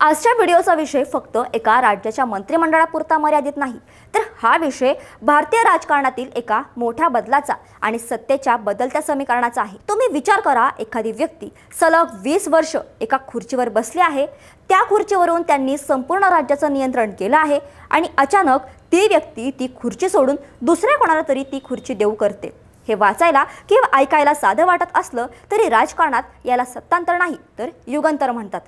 आजच्या व्हिडिओचा विषय फक्त एका राज्याच्या मंत्रिमंडळापुरता मर्यादित नाही तर हा विषय भारतीय राजकारणातील एका मोठ्या बदलाचा आणि सत्तेच्या बदलत्या समीकरणाचा आहे. तुम्ही विचार करा एखादी व्यक्ती सलग वीस वर्ष एका खुर्चीवर बसली आहे त्या खुर्चीवरून त्यांनी संपूर्ण राज्याचं नियंत्रण केलं आहे आणि अचानक ती व्यक्ती ती खुर्ची सोडून दुसऱ्या कोणाला तरी ती खुर्ची देऊ करते. हे वाचायला किंवा ऐकायला साधं वाटत असलं तरी राजकारणात याला सत्तांतर नाही तर युगांतर म्हणतात.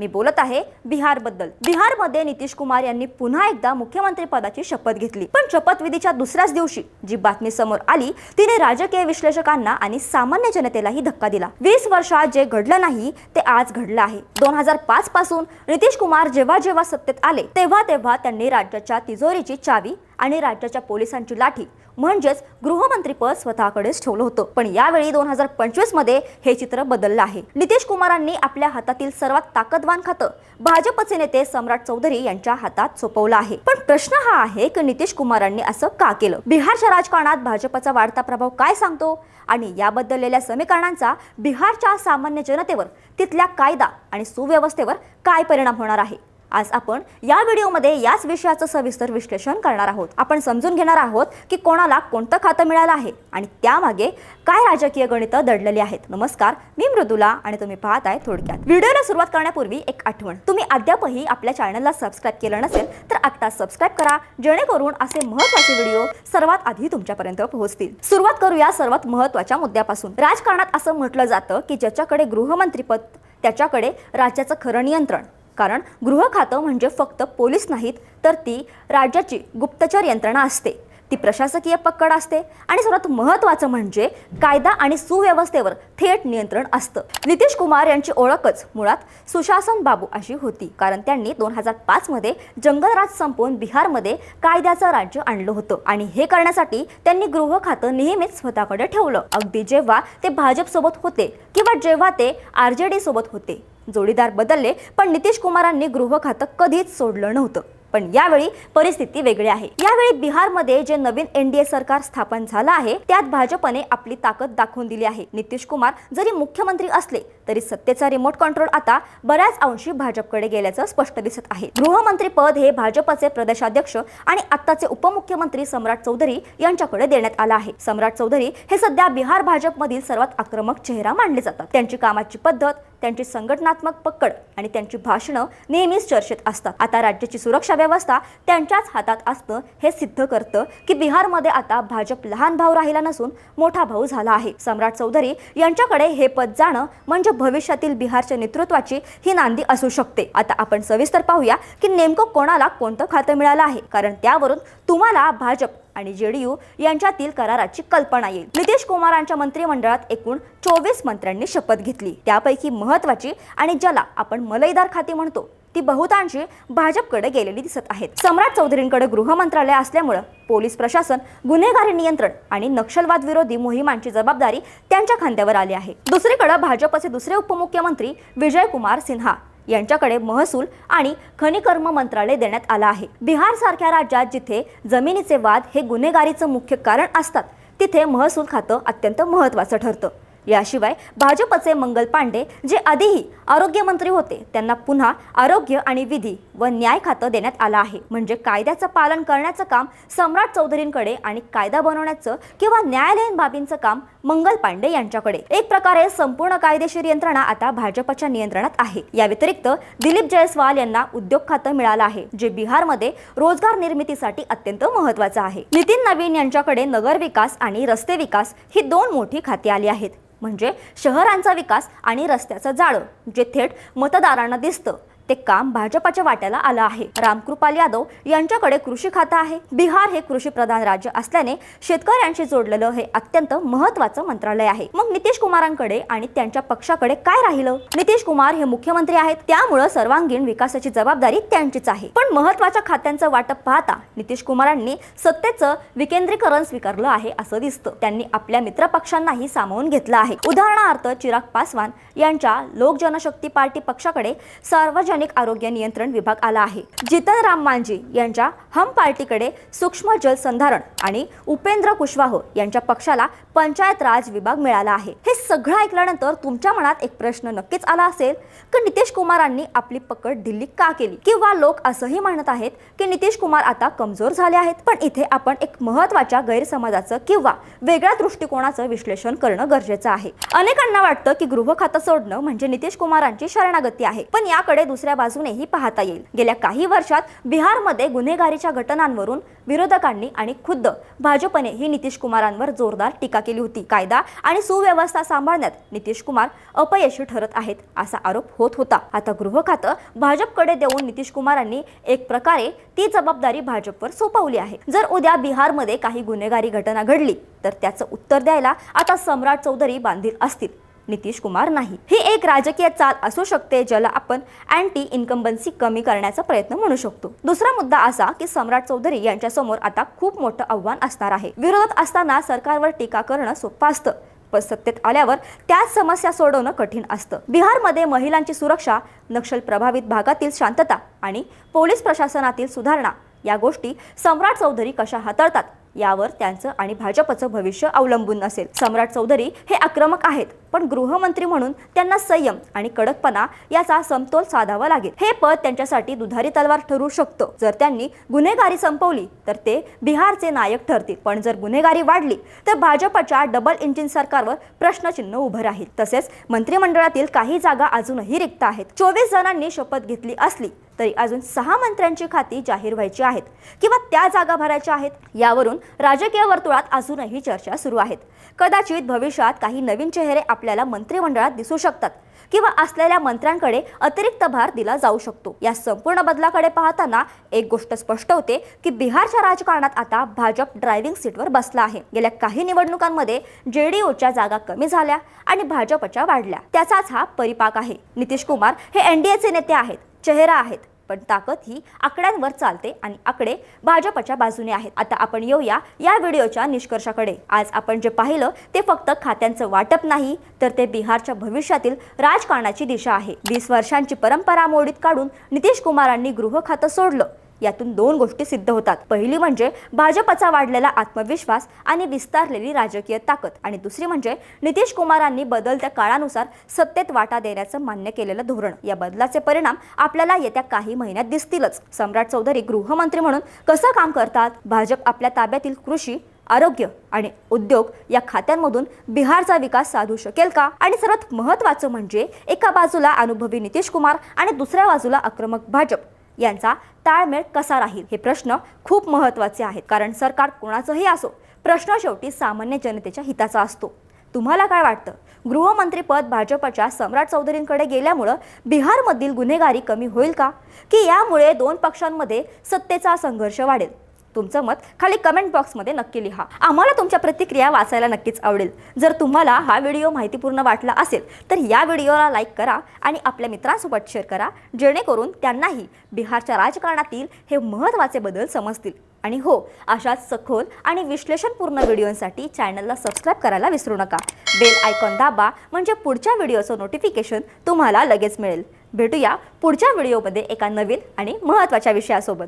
मी बोलत आहे बिहारबद्दल. बिहारमध्ये नितीश कुमार यांनी पुन्हा एकदा मुख्यमंत्री पदाची शपथ घेतली. पण शपथविधीच्या दुसऱ्याच दिवशी जी बातमी समोर आली तिने राजकीय विश्लेषकांना आणि सामान्य जनतेलाही धक्का दिला. वीस वर्षात जे घडलं नाही ते आज घडलं आहे. दोन हजार पाच पासून नितीश कुमार जेव्हा जेव्हा सत्तेत आले तेव्हा तेव्हा त्यांनी राज्याच्या तिजोरीची चावी आणि राज्याच्या पोलिसांची लाठी म्हणजेच गृहमंत्रीपद स्वतःकडेच ठेवलं होतं. पण यावेळी दोन हजार पंचवीसमध्ये हे चित्र बदललं आहे. नितीश कुमारांनी आपल्या हातातील सर्वात ताकदवान खातं भाजपचे नेते सम्राट चौधरी यांच्या हातात सोपवलं आहे. पण प्रश्न हा आहे की नितीश कुमारांनी असं का केलं? बिहारच्या राजकारणात भाजपचा वाढता प्रभाव काय सांगतो? आणि या बदललेल्या समीकरणांचा बिहारच्या सामान्य जनतेवर तिथल्या कायदा आणि सुव्यवस्थेवर काय परिणाम होणार आहे? आज आपण या व्हिडिओमध्ये याच विषयाचं सविस्तर विश्लेषण करणार आहोत. आपण समजून घेणार आहोत की कोणाला कोणतं खातं मिळालं आहे आणि त्यामागे काय राजकीय गणितं दडलेली आहेत. नमस्कार मी मृदुला आणि तुम्ही पाहत आहे थोडक्यात. व्हिडिओला सुरुवात करण्यापूर्वी एक आठवण. तुम्ही अद्यापही आपल्या चॅनलला सबस्क्राईब केलं नसेल तर आत्ता सबस्क्राईब करा जेणेकरून असे महत्त्वाचे व्हिडिओ सर्वात आधी तुमच्यापर्यंत पोहोचतील. सुरुवात करूया सर्वात महत्त्वाच्या मुद्द्यापासून. राजकारणात असं म्हटलं जातं की ज्याच्याकडे गृहमंत्रीपद त्याच्याकडे राज्याचं खरं नियंत्रण. कारण गृह खातं म्हणजे फक्त पोलीस नाहीत तर ती राज्याची गुप्तचर यंत्रणा असते. ती प्रशासकीय पकड असते आणि सर्वात महत्त्वाचं म्हणजे कायदा आणि सुव्यवस्थेवर थेट नियंत्रण असतं. नितीश कुमार यांची ओळखच मुळात सुशासन बाबू अशी होती कारण त्यांनी दोन हजार पाचमध्ये जंगलराज संपवून बिहारमध्ये कायद्याचं राज्य आणलं होतं आणि हे करण्यासाठी त्यांनी गृह खातं नेहमीच स्वतःकडे ठेवलं. अगदी जेव्हा ते भाजपसोबत होते किंवा जेव्हा ते आर जे डी सोबत होते. जोडीदार बदलले पण नितीश कुमारांनी गृह खातं कधीच सोडलं नव्हतं. पण यावेळी परिस्थिती वेगळी आहे. यावेळी बिहारमध्ये जे नवीन एनडीए सरकार स्थापन झालं आहे त्यात भाजपने आपली ताकद दाखवून दिली आहे. नितीश कुमार जरी मुख्यमंत्री असले तरी सत्तेचा रिमोट कंट्रोल आता बऱ्याच अंशी भाजपकडे गेल्याचं स्पष्ट दिसत आहे. गृहमंत्री पद हे भाजपचे प्रदेशाध्यक्ष आणि आत्ताचे उपमुख्यमंत्री सम्राट चौधरी यांच्याकडे देण्यात आलं आहे. सम्राट चौधरी हे सध्या बिहार भाजपमधील सर्वात आक्रमक चेहरा मानले जातात. त्यांची कामाची पद्धत त्यांची संघटनात्मक पकड आणि त्यांची भाषणं नेहमीच चर्चेत असतात. आता राज्याची सुरक्षा व्यवस्था त्यांच्याच हातात असणं हे सिद्ध करतं की बिहारमध्ये आता भाजप लहान भाऊ राहिला नसून मोठा भाऊ झाला आहे. सम्राट चौधरी यांच्याकडे हे पद जाणं म्हणजे भविष्यातील बिहारच्या नेतृत्वाची ही नांदी असू शकते. आता आपण सविस्तर पाहूया की नेमकं कोणाला कोणतं खातं मिळालं आहे. कारण त्यावरून तुम्हाला भाजप आणि जेडीयू यांच्यातील कराराची कल्पना येईल. नितीश कुमारांच्या मंत्रिमंडळात एकूण चोवीस मंत्र्यांनी शपथ घेतली. त्यापैकी महत्वाची आणि ज्याला आपण मलईदार खाती म्हणतो ती बहुतांशी भाजपकडे गेलेली दिसत आहेत. सम्राट चौधरींकडे गृह मंत्रालय असल्यामुळं पोलीस प्रशासन गुन्हेगारी नियंत्रण आणि नक्षलवाद विरोधी मोहिमांची जबाबदारी त्यांच्या खांद्यावर आली आहे. दुसरीकडे भाजपचे दुसरे उपमुख्यमंत्री विजय कुमार सिन्हा यांच्याकडे महसूल आणि खनिकर्म मंत्रालय देण्यात आलं आहे. बिहार सारख्या राज्यात जिथे जमिनीचे वाद हे गुन्हेगारीचं मुख्य कारण असतात तिथे महसूल खातं अत्यंत महत्त्वाचं ठरतं. याशिवाय भाजपचे मंगल पांडे जे आधीही आरोग्यमंत्री होते त्यांना पुन्हा आरोग्य आणि विधी व न्याय खातं देण्यात आलं आहे. म्हणजे कायद्याचं पालन करण्याचं काम सम्राट चौधरींकडे आणि कायदा बनवण्याचं किंवा न्यायालयीन बाबींचं काम मंगल पांडे यांच्याकडे. एक प्रकारे संपूर्ण कायदेशीर यंत्रणा आता भाजपच्या नियंत्रणात आहे. या व्यतिरिक्त दिलीप जयस्वाल यांना उद्योग खातं मिळालं आहे जे बिहारमध्ये रोजगार निर्मितीसाठी अत्यंत महत्वाचं आहे. नितीन नवीन यांच्याकडे नगर विकास आणि रस्ते विकास ही दोन मोठी खाती आली आहेत. म्हणजे शहरांचा विकास आणि रस्त्याचं जाळं जे थेट मतदारांना दिसतं. ते काम भाजपाच्या वाट्याला आलं आहे. रामकृपाल यादव यांच्याकडे कृषी खातं आहे. बिहार हे कृषी प्रधान राज्य असल्याने शेतकऱ्यांशी जोडलेलं हे अत्यंत महत्वाचं मंत्रालय आहे. मग नितीश कुमारांकडे आणि त्यांच्या पक्षाकडे काय राहिलं? नितीश कुमार हे मुख्यमंत्री आहेत. त्यामुळं सर्वांगीण विकासाची जबाबदारी त्यांचीच आहे. पण महत्त्वाच्या खात्यांचं वाटप पाहता नितीश कुमारांनी सत्तेचं विकेंद्रीकरण स्वीकारलं आहे असं दिसतं. त्यांनी आपल्या मित्र पक्षांनाही सामावून घेतलं आहे. उदाहरणार्थ चिराग पासवान यांच्या लोक जनशक्ती पार्टी पक्षाकडे सार्वजनिक सार्वजनिक आरोग्य नियंत्रण विभाग आला आहे. जितन राम मांझी यांच्या हम पार्टीकडे सूक्ष्म जलसंधारण आणि उपेंद्र कुशवाह यांच्या पक्षाला पंचायत राज विभाग मिळाला आहे. हे सगळं ऐकल्यानंतर तुमच्या मनात एक प्रश्न नक्कीच आला असेल की नितीश कुमारांनी आपली पकड दिल्ली का केली? किंवा लोक असंही म्हणत आहेत की नितीश कुमार आता कमजोर झाले आहेत पण इथे आपण एक महत्त्वाच्या गैरसमजाचं किंवा वेगळ्या दृष्टिकोनाचं विश्लेषण करणं गरजेचं आहे. अनेकांना वाटतं की गृह खातं सोडणं म्हणजे नितीश कुमारांची शरणागती आहे. पण याकडे दुसऱ्या बाजूनेही पाहता येईल. गेल्या काही वर्षात बिहारमध्ये गुन्हेगारीच्या घटनांवरून विरोधकांनी आणि खुद्द भाजपनेही नितीश कुमारांवर जोरदार टीका केली होती. कायदा आणि सुव्यवस्था सांभाळण्यात नितीश कुमार अपयशी ठरत आहेत असा आरोप होत होता. आता गृह खातं भाजपकडे देऊन नितीश कुमारांनी एक प्रकारे ती जबाबदारी भाजपवर सोपवली आहे. जर उद्या बिहारमध्ये काही गुन्हेगारी घटना घडली तर त्याचं उत्तर द्यायला आता सम्राट चौधरी बांधील असतील. नितीश कुमार नाही. ही एक राजकीय चाल असू शकते ज्याला आपण अँटी इन्कम्बन्सी कमी करण्याचा प्रयत्न म्हणू शकतो. दुसरा मुद्दा असा की सम्राट चौधरी यांच्यासमोर आता खूप मोठं आव्हान असणार आहे. विरोधात असताना सरकारवर टीका करणं सोपं असतं. पण सत्तेत आल्यावर त्याच समस्या सोडवणं कठीण असतं. बिहारमध्ये महिलांची सुरक्षा नक्षल प्रभावित भागातील शांतता आणि पोलीस प्रशासनातील सुधारणा या गोष्टी सम्राट चौधरी कशा हाताळतात यावर त्यांचं आणि भाजपचं भविष्य अवलंबून असेल. सम्राट चौधरी हे आक्रमक आहेत पण गृहमंत्री म्हणून त्यांना संयम आणि कडकपणा याचा समतोल साधावा लागेल. हे पद त्यांच्यासाठी दुधारी तलवार ठरू शकतं. जर त्यांनी गुन्हेगारी संपवली तर ते बिहारचे नायक ठरतील. पण जर गुन्हेगारी वाढली तर भाजपच्या डबल इंजिन सरकारवर प्रश्नचिन्ह उभं राहील. तसेच मंत्रिमंडळातील काही जागा अजूनही रिक्त आहेत. चोवीस जणांनी शपथ घेतली असली तरी अजून सहा मंत्र्यांची खाती जाहीर व्हायची आहेत किंवा त्या जागा भरायच्या आहेत यावरून राजकीय वर्तुळात अजूनही चर्चा सुरू आहेत. कदाचित भविष्यात काही नवीन चेहरे आपल्याला मंत्रिमंडळात दिसू शकतात किंवा असलेल्या मंत्र्यांकडे अतिरिक्त भार दिला जाऊ शकतो. या संपूर्ण बदलाकडे पाहताना एक गोष्ट स्पष्ट होते की बिहारच्या राजकारणात आता भाजप ड्रायव्हिंग सीटवर बसला आहे. गेल्या काही निवडणुकांमध्ये जेडीयूच्या जागा कमी झाल्या आणि भाजपच्या वाढल्या. त्याचाच हा परिपाक आहे. नितीश कुमार हे एनडीएचे नेते आहेत. चेहरा आहेत पण ताकद ही आकड्यांवर चालते आणि आकडे भाजपच्या बाजूने आहेत. आता आपण येऊया या व्हिडिओच्या निष्कर्षाकडे. आज आपण जे पाहिलं ते फक्त खात्यांचं वाटप नाही तर ते बिहारच्या भविष्यातील राजकारणाची दिशा आहे. वीस वर्षांची परंपरा मोडीत काढून नितीश कुमारांनी गृह खातं सोडलं. यातून दोन गोष्टी सिद्ध होतात. पहिली म्हणजे भाजपचा वाढलेला आत्मविश्वास आणि विस्तारलेली राजकीय ताकद. आणि दुसरी म्हणजे नितीश कुमारांनी बदलत्या काळानुसार सत्तेत वाटा देण्याचं मान्य केलेलं धोरण. या बदलाचे परिणाम आपल्याला येत्या काही महिन्यात दिसतीलच. सम्राट चौधरी गृहमंत्री म्हणून कसं काम करतात? भाजप आपल्या ताब्यातील कृषी आरोग्य आणि उद्योग या खात्यांमधून बिहारचा विकास साधू शकेल का? आणि सर्वात महत्त्वाचं म्हणजे एका बाजूला अनुभवी नितीश कुमार आणि दुसऱ्या बाजूला आक्रमक भाजप. यांचा ताळमेळ कसा राहील? हे प्रश्न खूप महत्त्वाचे आहेत. कारण सरकार कोणाचंही असो प्रश्न शेवटी सामान्य जनतेच्या हिताचा असतो. तुम्हाला काय वाटतं? गृहमंत्रीपद भाजपच्या सम्राट चौधरींकडे गेल्यामुळं बिहारमधील गुन्हेगारी कमी होईल का? की यामुळे दोन पक्षांमध्ये सत्तेचा संघर्ष वाढेल? तुमचं मत खाली कमेंट बॉक्समध्ये नक्की लिहा. आम्हाला तुमच्या प्रतिक्रिया वाचायला नक्कीच आवडेल. जर तुम्हाला हा व्हिडिओ माहितीपूर्ण वाटला असेल तर या व्हिडिओला लाईक करा आणि आपल्या मित्रांसोबत शेअर करा जेणेकरून त्यांनाही बिहारच्या राजकारणातील हे महत्त्वाचे बदल समजतील. आणि हो अशाच सखोल आणि विश्लेषणपूर्ण व्हिडिओसाठी चॅनलला सबस्क्राईब करायला विसरू नका. बेल आयकॉन दाबा म्हणजे पुढच्या व्हिडिओचं नोटिफिकेशन तुम्हाला लगेच मिळेल. भेटूया पुढच्या व्हिडिओमध्ये एका नवीन आणि महत्त्वाच्या विषयासोबत.